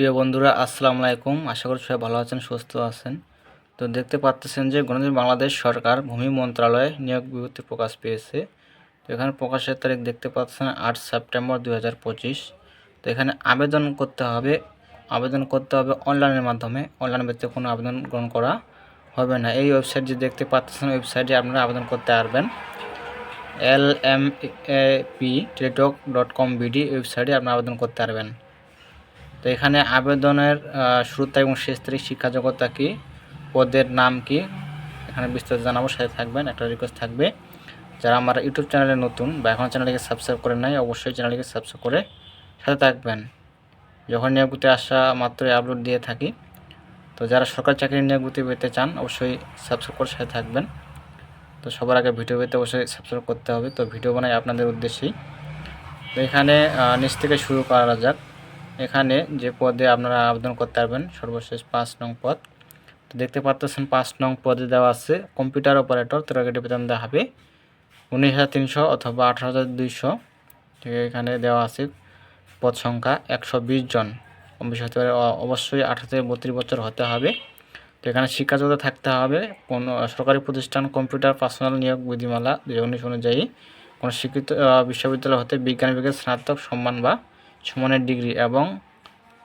প্রিয় বন্ধুরা, আসসালামু আলাইকুম। আশা করি সবাই ভালো আছেন, সুস্থ আছেন। তো দেখতে পাচ্ছেন যে গণতন্ত্র বাংলাদেশ সরকার ভূমি মন্ত্রণালয়ে নিয়োগ বিজ্ঞপ্তি প্রকাশ পেয়েছে। তো এখানে প্রকাশের তারিখ দেখতে পাচ্ছেন আট সেপ্টেম্বর দু হাজার পঁচিশ। তো এখানে আবেদন করতে হবে। আবেদন করতে হবে অনলাইনের মাধ্যমে। অনলাইন ভিত্তিতে কোনো আবেদন গ্রহণ করা হবে না। এই ওয়েবসাইট যে দেখতে পাচ্ছেন ওয়েবসাইটে আপনারা আবেদন করতে পারবেন। L M A P Teletalk dot com BD ওয়েবসাইটে আপনারা আবেদন করতে পারবেন। তো এখানে আবেদনের আহ, শুরু তারিখ এবং শেষ তারিখ শিক্ষা যোগ্যতা কি পদের নাম কি এখানে বিস্তারিত জানাব সাথে থাকবেন একটা রিকোয়েস্ট থাকবে। যারা আমার ইউটিউব চ্যানেলে নতুন বা এখন চ্যানেলটিকে সাবস্ক্রাইব করে নাই অবশ্যই চ্যানেলটিকে সাবস্ক্রাইব করে সাথে থাকবেন। যখন নিয়োগতে আসা মাত্রই আপলোড দিয়ে থাকি। তো যারা সরকারি চাকরির নিয়োগতি পেতে চান অবশ্যই সাবস্ক্রাইব করে সাথে থাকবেন। তো সবার আগে ভিডিও পেতে অবশ্যই সাবস্ক্রাইব করতে হবে। তো ভিডিও বানাই আপনাদের উদ্দেশ্যেই। তো এখানে নিচ থেকে শুরু করা যাক। এখানে যে পদে আপনারা আবেদন করতে পারবেন সর্বশেষ পাঁচ নং পদ। তো দেখতে পাচ্ছেন পাঁচ নং পদে দেওয়া আছে কম্পিউটার অপারেটর তেরাগেটে বেতন দেওয়া হবে। উনিশ হাজার তিনশো অথবা আঠারো হাজার দুইশো। এখানে দেওয়া আছে পদ সংখ্যা একশো বিশ জন। কম হতে পারে অবশ্যই আঠারো থেকে বত্রিশ বছর হতে হবে। তো এখানে শিক্ষাযোগ্যতা থাকতে হবে কোনো সরকারি প্রতিষ্ঠান কম্পিউটার পার্সোনাল নিয়োগ বিধিমালা দুই হাজার উনিশ অনুযায়ী। কোনো আহ, বিশ্ববিদ্যালয় হতে বিজ্ঞান বিভাগের স্নাতক সম্মান বা সমানের ডিগ্রি এবং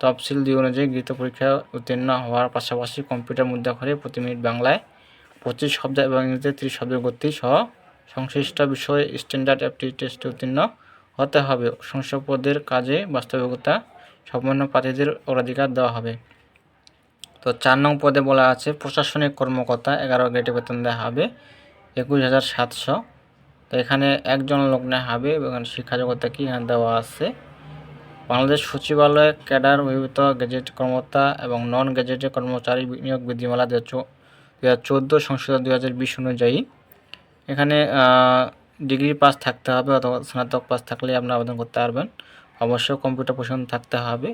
তফসিল দুই অনুযায়ী গৃহীত পরীক্ষা উত্তীর্ণ হওয়ার পাশাপাশি কম্পিউটার মুদ্রাক্ষরে প্রতি মিনিট বাংলায় পঁচিশ শব্দ এবং ইংরেজিতে ত্রিশ শব্দের গতি সহ সংশ্লিষ্ট বিষয়ে স্ট্যান্ডার্ড অ্যাপটি টেস্টে উত্তীর্ণ হতে হবে। সংশ্লিষ্ট পদের কাজে বাস্তবিকতা সম্পন্ন প্রার্থীদের অগ্রাধিকার দেওয়া হবে। তো চার নং পদে বলা আছে, প্রশাসনিক কর্মকর্তা এগারো গ্রেডে বেতন দেওয়া হবে একুশ হাজার সাতশো। তো এখানে একজন লোক নেওয়া হবে এবং শিক্ষা জগতে কি এখানে দেওয়া আছে। বাংলাদেশ সচিবালয় ক্যাডার, অভিভূত গেজেট কর্মকর্তা এবং নন গেজেটেড কর্মচারী নিয়োগ বিধিমালা দু হাজার চোদ্দ সংশোধন দু হাজার বিশ অনুযায়ী। এখানে ডিগ্রি পাস থাকতে হবে অথবা স্নাতক পাস থাকলে আপনি আবেদন করতে পারবেন। অবশ্যই কম্পিউটার প্রশিক্ষণ থাকতে হবে।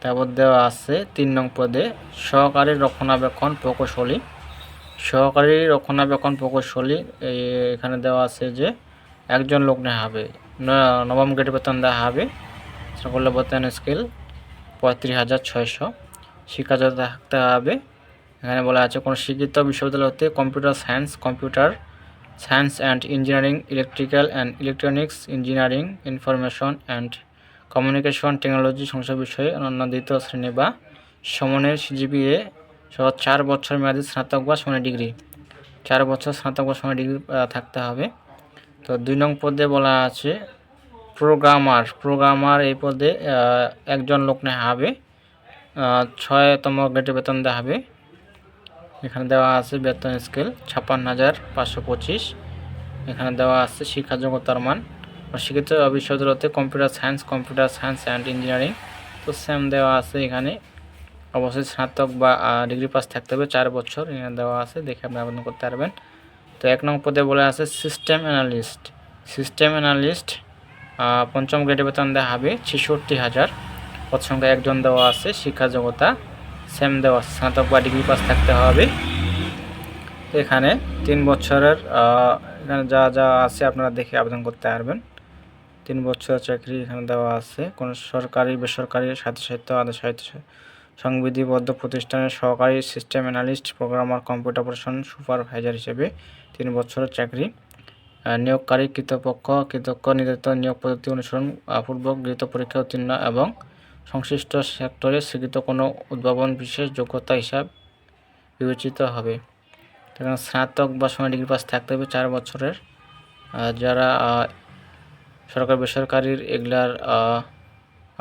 তারপর দেওয়া আছে তিন নং পদে, সহকারী রক্ষণাবেক্ষণ প্রকৌশলী। সহকারী রক্ষণাবেক্ষণ প্রকৌশলী এখানে দেওয়া আছে যে, একজন লোক নেওয়া হবে নবম গ্রেড বেতন দেওয়া হবে। সকল বেতন স্কেল পঁয়ত্রিশ হাজার ছয়শো। শিক্ষাযোগ্যতা থাকতে হবে। এখানে বলা আছে, কোনো শিক্ষিত বিশ্ববিদ্যালয় হতে computer science computer science and engineering electrical and electronics engineering information and communication technology সংসদ বিষয়ে অন্যান্য দ্বিতীয় শ্রেণি বা সমনের সিজিপিএ সহ চার বছর মেয়াদী স্নাতক বা সমানের ডিগ্রি। চার বছর স্নাতক বা সমানের ডিগ্রি থাকতে হবে। তো দুই নং পদে বলা আছে প্রোগ্রামার প্রোগ্রামার এই পদে একজন লোক নেওয়া হবে। ছয়তম গ্রেডে বেতন দেওয়া হবে। এখানে দেওয়া আছে বেতন স্কেল ছাপ্পান্ন হাজার পাঁচশো পঁচিশ। এখানে দেওয়া আছে শিক্ষা যোগ্যতার মান। শিক্ষিত বিশ্ববিদ্যালয়তে computer science computer science and engineering. তো সেম দেওয়া আছে এখানে। অবশ্যই স্নাতক বা ডিগ্রি পাস থাকতে হবে, চার বছর। এখানে দেওয়া আছে, দেখে আপনি আবেদন করতে পারবেন। তো এক নং পদে বলে আছে সিস্টেম অ্যানালিস্ট সিস্টেম অ্যানালিস্ট পঞ্চম গ্রেডে বেতন দেওয়া হবে ছেষট্টি হাজার। পদ সংখ্যা একজন দেওয়া আছে শিক্ষা যোগ্যতা সেম দেওয়া আছে, স্নাতক বা ডিগ্রি পাস থাকতে হবে। এখানে তিন বছরের এখানে যা যা আছে আপনারা দেখে আবেদন করতে পারবেন। তিন বছরের চাকরি এখানে দেওয়া আছে কোনো সরকারি বেসরকারি সাহিত্য আধা সাহিত্য সংবিধিবদ্ধ প্রতিষ্ঠানের সহকারী system analyst programmer computer operation supervisor হিসেবে তিন বছরের চাকরি। নিয়োগকারী কৃতপক্ষ, কৃতজ্ঞ, নির্ধারিত নিয়োগ পদ্ধতি অনুসরণ পূর্বক গৃহীত পরীক্ষা উত্তীর্ণ এবং সংশ্লিষ্ট সেক্টরে স্বীকৃত কোনো উদ্ভাবন বিশেষ যোগ্যতা হিসাব বিবেচিত হবে। তো এখানে স্নাতক বা সময় ডিগ্রি পাস থাকতে হবে চার বছরের। যারা সরকার বেসরকারির এগুলার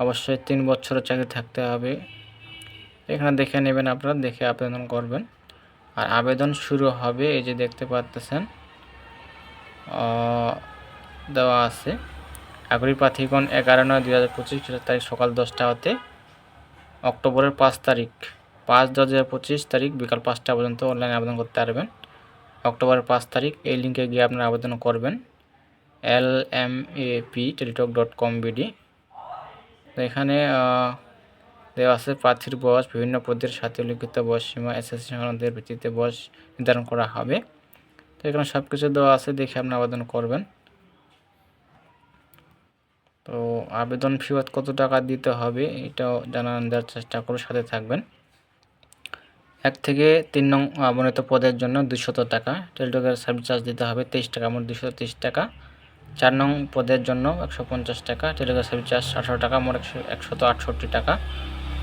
অবশ্যই তিন বছরের চাকরি থাকতে হবে। এখানে দেখে নেবেন আপনারা, দেখে আবেদন করবেন। আর আবেদন শুরু হবে, এই যে দেখতে পাচ্তেছেন দেওয়া আছে। আগ্রহী প্রার্থীগণ এগারো নয় দুই হাজার পঁচিশ তারিখ সকাল দশটা হতে অক্টোবরের পাঁচ তারিখ, পাঁচ দশ হাজার পঁচিশ তারিখ বিকাল পাঁচটা পর্যন্ত অনলাইনে আবেদন করতে পারবেন। অক্টোবরের পাঁচ তারিখ, এই লিঙ্কে গিয়ে আপনারা আবেদন করবেন। L M A P Teletalk dot com BD তো এখানে দেওয়া আছে প্রার্থীর বয়স, বিভিন্ন পদের সাথে উল্লিখিত বয়স সীমা এসএসসি ভিত্তিতে বয়স নির্ধারণ করা হবে। তো এখানে সব কিছু দেওয়া আছে, দেখে আপনি আবেদন করবেন। তো আবেদন ফি কত টাকা দিতে হবে এটাও জানান, দেওয়ার চেষ্টা করে সাথে থাকবেন। এক থেকে তিন নং আবনিত পদের জন্য দুশত টাকা, টেলিটকের সার্ভিস চার্জ দিতে হবে তেইশ টাকা, মোট দুশো তেইশ টাকা। চার নং পদের জন্য একশো পঞ্চাশ টাকা, টেলিটকের সার্ভিস চার্জ আঠারো টাকা, মোট একশো, একশত আটষট্টি টাকা।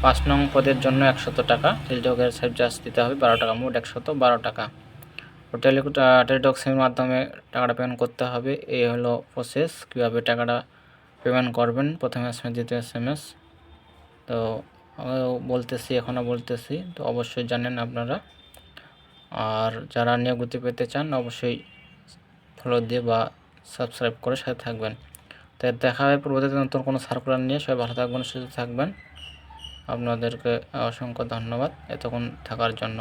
পাঁচ নং পদের জন্য একশত টাকা, টেলিটকের সার্ভিস চার্জ দিতে হবে বারো টাকা, মোট একশত বারো টাকা। টেলি টেলিটক সিমের মাধ্যমে টাকাটা পেমেন্ট করতে হবে। এই হলো প্রসেস কীভাবে টাকাটা পেমেন্ট করবেন? প্রথমে এস এম এস দ্বিতীয় এস এম এস তো বলতেছি এখনও বলতেছি, তো অবশ্যই জানেন আপনারা। আর যারা নিয়োগতি পেতে চান, অবশ্যই ফলো দিয়ে বা সাবস্ক্রাইব করে সাথে থাকবেন। তো দেখা হবে পূর্ববর্তীতে নতুন কোনো সার্কুলার নিয়ে। সবাই ভালো থাকবেন, সুস্থ থাকবেন। আপনাদেরকে অসংখ্য ধন্যবাদ এতক্ষণ থাকার জন্য।